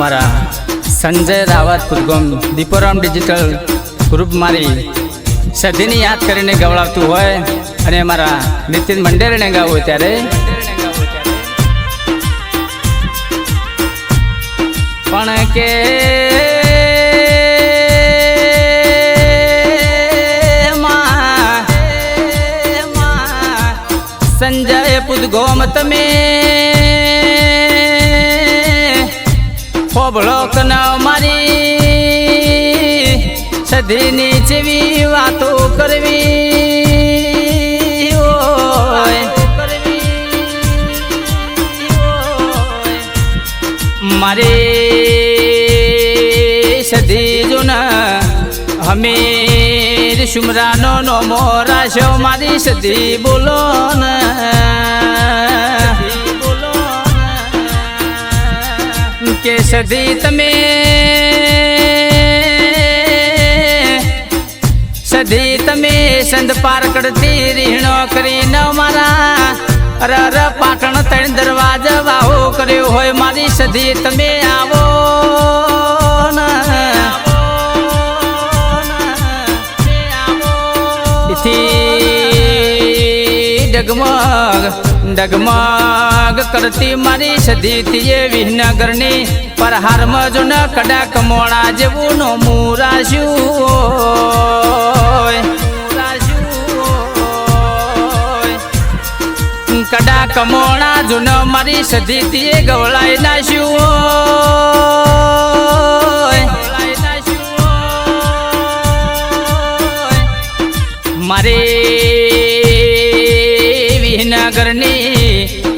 અમારા સંજય રાવત ખુદગોમ, દીપોરામ ડિજિટલ ગ્રુપ મારી સદીની યાદ કરીને ગવડાવતું હોય અને અમારા નીતિન મંડેરને ગાવું હોય ત્યારે. પણ કે સંજય પુદગોમ તમે હોબળો ના મારી, સધીની જેવી વાતો કરવી. મારે સધી જુના, હમીર સુમરાનો નો મોરાશો મારી સધી બોલો ને કે સધી તમે સધી તમે સંત પાર કરતી કરી ન મારા અર પાટણ ત્રણ દરવાજા વાહો કર્યો હોય મારી સધી તમે આવો. ડગમગ કરતી મારી સધી તીએ વિહનગરની પર હારમાં જો ન કડા કમોણા જેવું નો મુરાશું કડા કમોણા જુન મારી સધી તીએ ગવળાઈ નાશ્યું. મારે વિહનગરની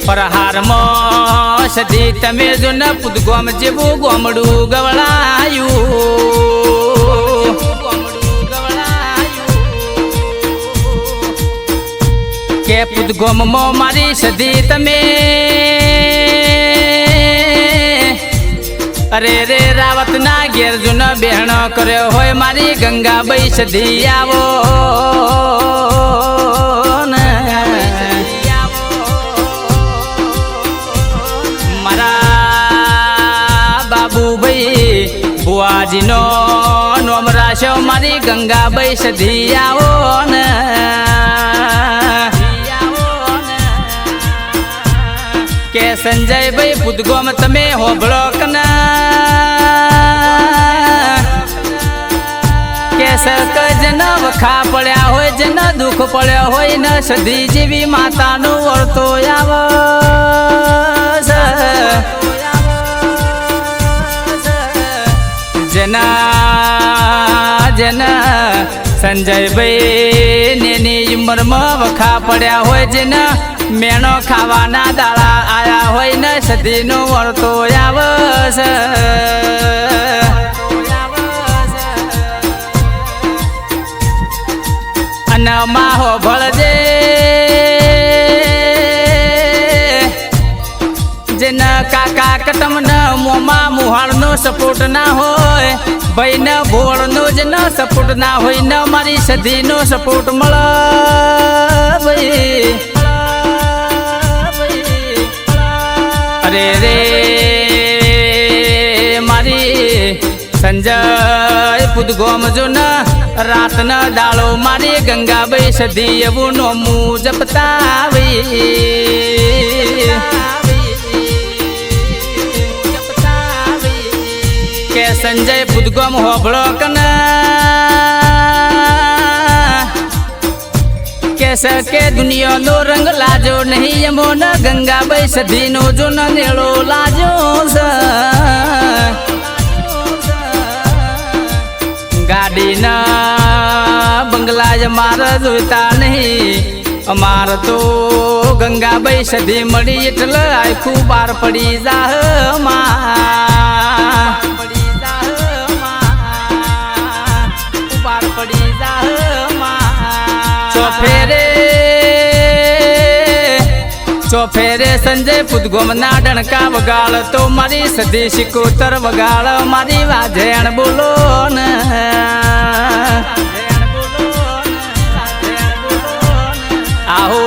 પરહારમાં સધી તમે જો ન પુદગોમ જેવું ગોમડું ગવળાયું કે પુદગોમમાં મારી સધી તમે. અરે રે રાવત ના ઘેર જૂનો બહેણો કર્યો હોય મારી ગંગાબાઈ સધી આવો. બુઆજીનો નોમ રાશો મારી ગંગાબાઈ સધી આવો ને. કે સંજયભાઈ પૂદગોમ તમે હોબળો કના કે જન વખા પડ્યા હોય, જન દુઃખ પડ્યો હોય, ન સધી જેવી માતાનું વર્તો આવ. જના જના સંજયભાઈ નેની વખા પડ્યા હોય જેના મેણો ખાવાના દાળા આયા હોય ને સધીનો વર્તો આવસ. અને માહો ભળજે. જેના કાકા કતમ ન મોમાં મુહાળનો સપોર્ટ ના હોય ભાઈ ને ભોળનો જ ન સપોર્ટ ના હોય, ન મારી સધીનો સપોર્ટ મળે ભાઈ અરે રે, મારી સંજય પુદગોમ જો ન રાત ન દાળો મારી ગંગાબાઈ સધી એવું નો મું જપતાવી. કે સંજય પુદગોમ હોબળો કના? કે સકે દુનિયાનો રંગ લાજો નહીં એમો ન ગંગા ગંગાબાઈ સધીનો જો ન નેળો લાજો સ. ગાડીના બંગલા જ મારા જોતા નહીં. અમાર તો ગંગાબાઈ સધી મળી એટલે આખું બાર પડી જાહમાં ચોફેરે ચોફેરે સંજય પુદગોમ ના ડણકા વગાળ, તો મારી સદી શિકોતર વગાળ, મારી વાજેણ બોલો ને. આહો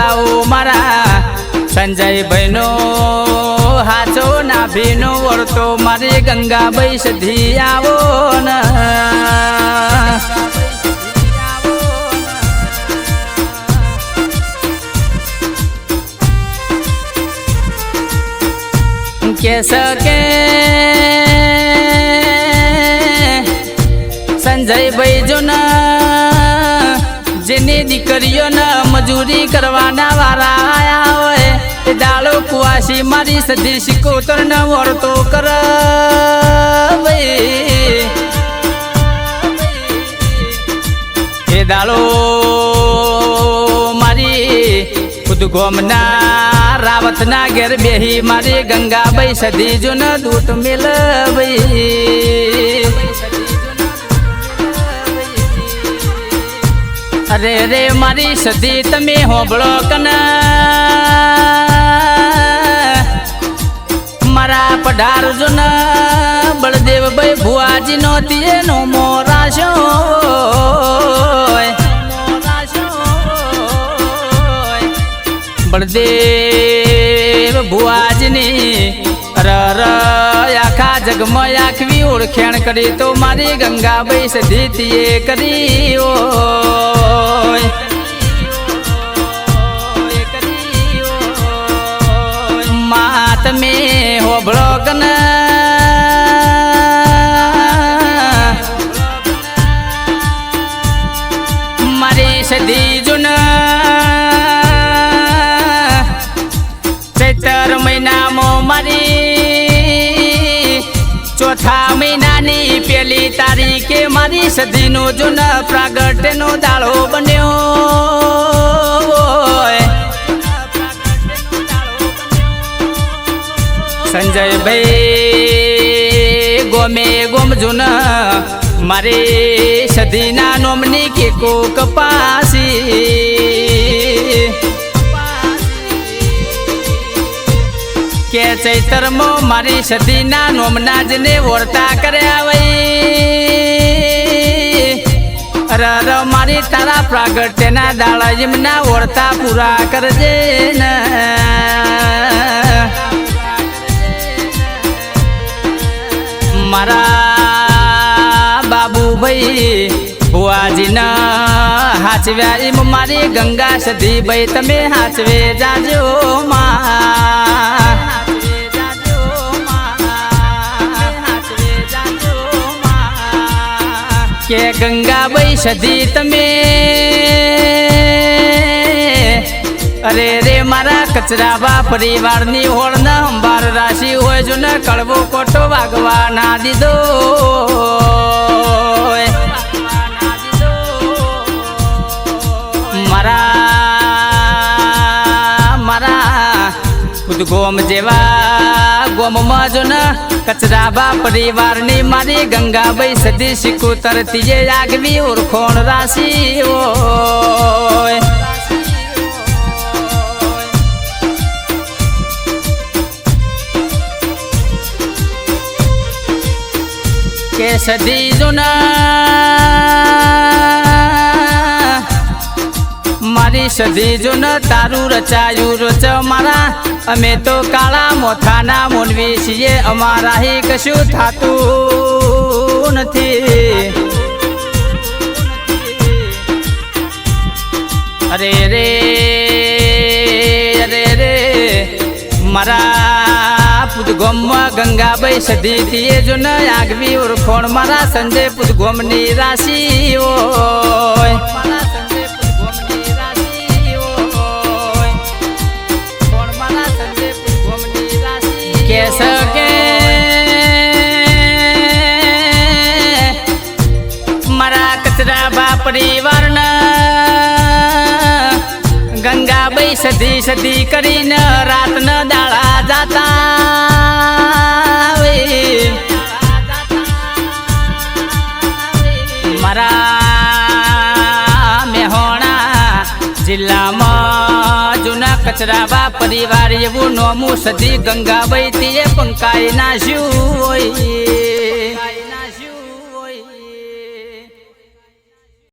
આવો મારા સંજય ભાઈનો હાચો નાભીનો વળતો મારી ગંગા સધી આવો ને. કે સકે સંજયભાઈ જો ના જેની દીકરીઓના મજૂરી કરવાના વારા આયા હોય, એ દાળો કુવાસી મારી સધી શિકોતર ન વળતો કર એ મારી ખુદ ગોમના રાવતના ઘેર બેહી મારી ગંગાબાઈ સધી જો ન દૂત મેલ અરે રે મારી સધી, તમે હોબળો કના. મારા પઢાર જો ન બળદેવભાઈ ભુવાજી નો તીએ નો મોરાશો બળદેવ ભુવાજની રર આખા જગમાં આખવી ઓળખેણ કરી તો મારી ગંગાબાઈ સધી તીએ કરી ઓ માત મે હોબળો કન મારી સધી જુન તારીખે મારી સદીનો પ્રાગટ પ્રાગટ્યનો દાળો બન્યો. સંજયભાઈ, ગોમે ગોમ ગોમજુન મારી સદીના નોમની કેકો કપાસી. કે ચૈતરમો મારી સદીના નોમના જને વર્તા કર્યા વઈ. અર મારી તારા પ્રાગટ્યના દાડા એમના ઓળતા પૂરા કરજે ને. મારા બાબુભાઈ ભુવાજીના હાચવ્યા એમ મારી ગંગા સધી ભાઈ તમે હાચવે જાજો માં. કે ગંગાબાઈ સધી તમે? અરે રે મારા કચરાબા પરિવારની હોળ ના અંબાર રાશિ હોય જો ને કડવો કોટો વાગવા ના દીધો. મારા મારા ખુદ ગોમ જેવા ગોમમાં જો ને. કચરાબા પરિવારની મારી ગંગાબાઈ સદી શીખું તરતી જે આગવી ઓળખોણ રાશિ હોય. કે સદી જુના મારી સદી ન તારું રચાયું રચ મારા અમે તો કાળા મોથાના મોનવી છીએ અમારા હી કશું થાતું નથી. અરે રે અરે રે, મારા પુદગોમમાં ગંગાબાઈ સધી થઈએ જો ન આગવી ઓળખોણ મારા સંજય પુદગોમની રાશિ હોય. કે સકે. મારા કચરા બા પરિવારના ગંગાબાઈ સધી સધી કરીને રાતના દાળા જાતા. જૂના પરિવાર એવું નોમું સધી ગંગા તે પંકાઈ નાશ્યું હોય.